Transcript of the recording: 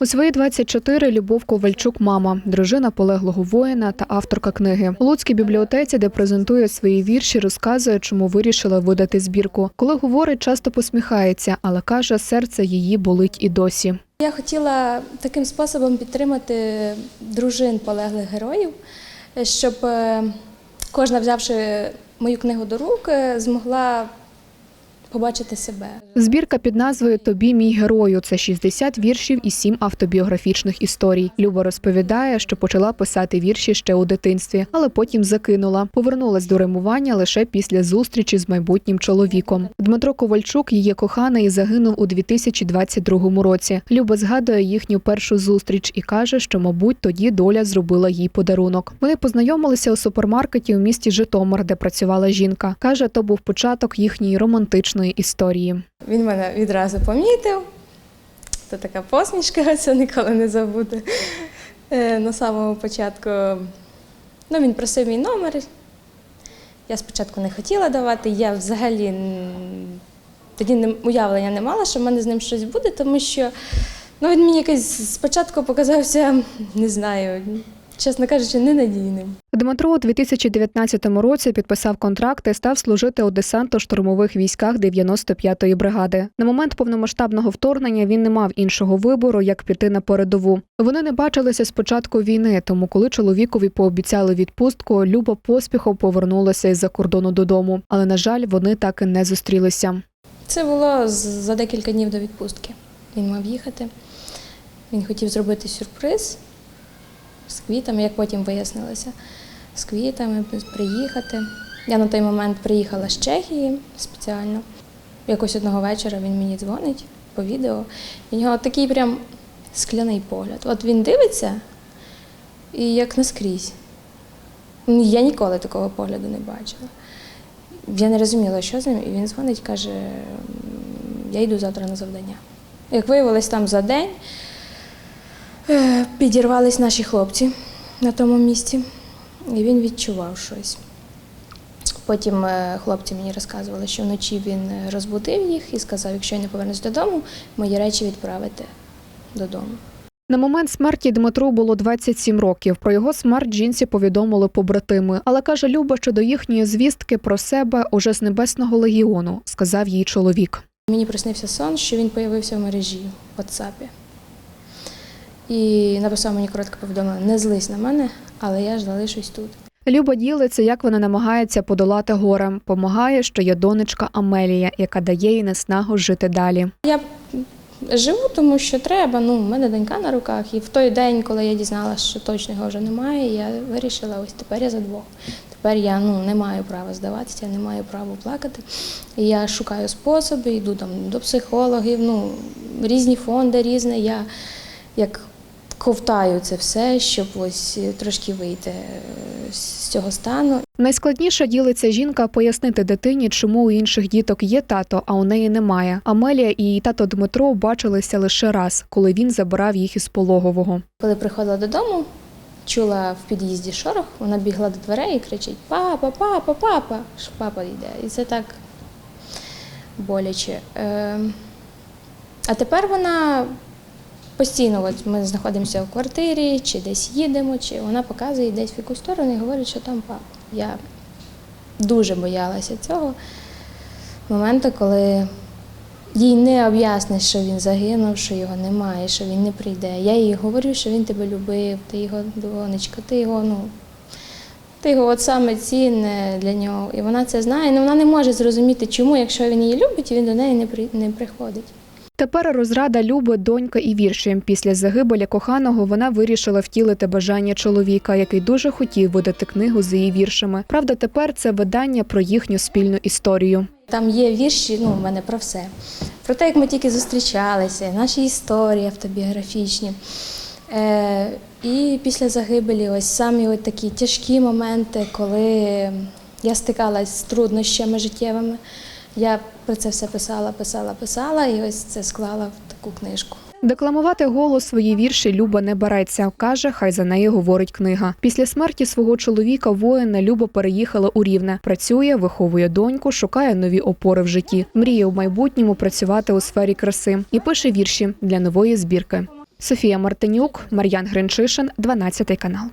У свої 24 Любов Ковальчук мама, дружина полеглого воїна та авторка книги. У Луцькій бібліотеці, де презентує свої вірші, розказує, чому вирішила видати збірку. Коли говорить, часто посміхається, але каже, серце її болить і досі. Я хотіла таким способом підтримати дружин полеглих героїв, щоб е, кожна, взявши мою книгу до рук, е, змогла побачити себе. Збірка під назвою Тобі мій герою. Це 60 віршів і 7 автобіографічних історій. Люба розповідає, що почала писати вірші ще у дитинстві, але потім закинула. Повернулась до римування лише після зустрічі з майбутнім чоловіком. Дмитро Ковальчук, її коханий, загинув у 2022 році. Люба згадує їхню першу зустріч і каже, що, мабуть, тоді доля зробила їй подарунок. Вони познайомилися у супермаркеті у місті Житомир, де працювала жінка. каже, то був початок їхньої романтичної історії. Він мене відразу помітив. Це така посмішка, це ніколи не забуде. На самому початку ну, він просив мій номер. Я спочатку не хотіла давати, я взагалі тоді не, уявлення не мала, що в мене з ним щось буде, тому що ну, він мені якось спочатку показався, не знаю, чесно кажучи, ненадійним. Дмитро у 2019 році підписав контракт і став служити у десантно-штурмових військах 95-ї бригади. На момент повномасштабного вторгнення він не мав іншого вибору, як піти на передову. Вони не бачилися з початку війни, тому коли чоловікові пообіцяли відпустку, Люба поспіхом повернулася із-за кордону додому. Але на жаль, вони так і не зустрілися. Це було за декілька днів до відпустки. Він мав їхати. Він хотів зробити сюрприз з квітами, як потім вияснилося, з квітами приїхати. Я на той момент приїхала з Чехії спеціально. Якось одного вечора він мені дзвонить по відео. І в нього такий прям скляний погляд. От він дивиться і як наскрізь. Я ніколи такого погляду не бачила. Я не розуміла, що з ним, і він дзвонить, каже, я йду завтра на завдання. Як виявилось, там за день підірвались наші хлопці на тому місці, і він відчував щось. Потім е, хлопці мені розказували, що вночі він е, розбудив їх і сказав, якщо я не повернусь додому, мої речі відправити додому. На момент смерті Дмитру було 27 років. Про його смерть жінці повідомили побратими. Але каже Люба, що до їхньої звістки про себе уже з небесного легіону, сказав їй чоловік. Мені приснився сон, що він з'явився в мережі в WhatsApp. І написав мені коротке повідомлення: не злись на мене, але я ж залишусь тут. Люба ділиться, як вона намагається подолати горе. Помагає, що є донечка Амелія, яка дає їй наснагу жити далі. Я живу, тому що треба. Ну, в мене донька на руках. І в той день, коли я дізналася, що точно його вже немає, я вирішила, ось тепер я за двох. Тепер я ну, не маю права здаватися, не маю права плакати. І я шукаю способи, йду там до психологів, ну, різні фонди, різне. Я як ковтаю це все, щоб ось трошки вийти е, з цього стану. Найскладніше ділиться жінка пояснити дитині, чому у інших діток є тато, а у неї немає. Амелія і її тато Дмитро бачилися лише раз, коли він забирав їх із пологового. Коли приходила додому, чула в під'їзді шорох, вона бігла до дверей і кричить: Папа, папа, папа! Що папа йде. І це так боляче. Е, А тепер вона постійно, от ми знаходимося в квартирі, чи десь їдемо, чи вона показує десь в якусь сторону і говорить, що там папа. Я дуже боялася цього моменту, коли їй не об'ясниш, що він загинув, що його немає, що він не прийде. Я їй говорю, що він тебе любив, ти його донечка, ти його, ну. Ти його от саме цінне для нього. І вона це знає, але вона не може зрозуміти, чому, якщо він її любить, він до неї не при- не приходить. Тепер розрада Люби, донька і вірші. Після загибелі коханого вона вирішила втілити бажання чоловіка, який дуже хотів видати книгу з її віршами. Правда, тепер це видання про їхню спільну історію. Там є вірші, ну, в мене про все. Про те, як ми тільки зустрічалися, наші історії автобіографічні. Е, і після загибелі ось самі от такі тяжкі моменти, коли я стикалась з труднощами життєвими. Я про це все писала, писала, писала, і ось це склала в таку книжку. Декламувати голос свої вірші Люба не береться. каже, хай за неї говорить книга. Після смерті свого чоловіка воїна Люба переїхала у Рівне. Працює, виховує доньку, шукає нові опори в житті. Мріє в майбутньому працювати у сфері краси і пише вірші для нової збірки. Софія Мартинюк, Мар'ян Гринчишин, 12 канал.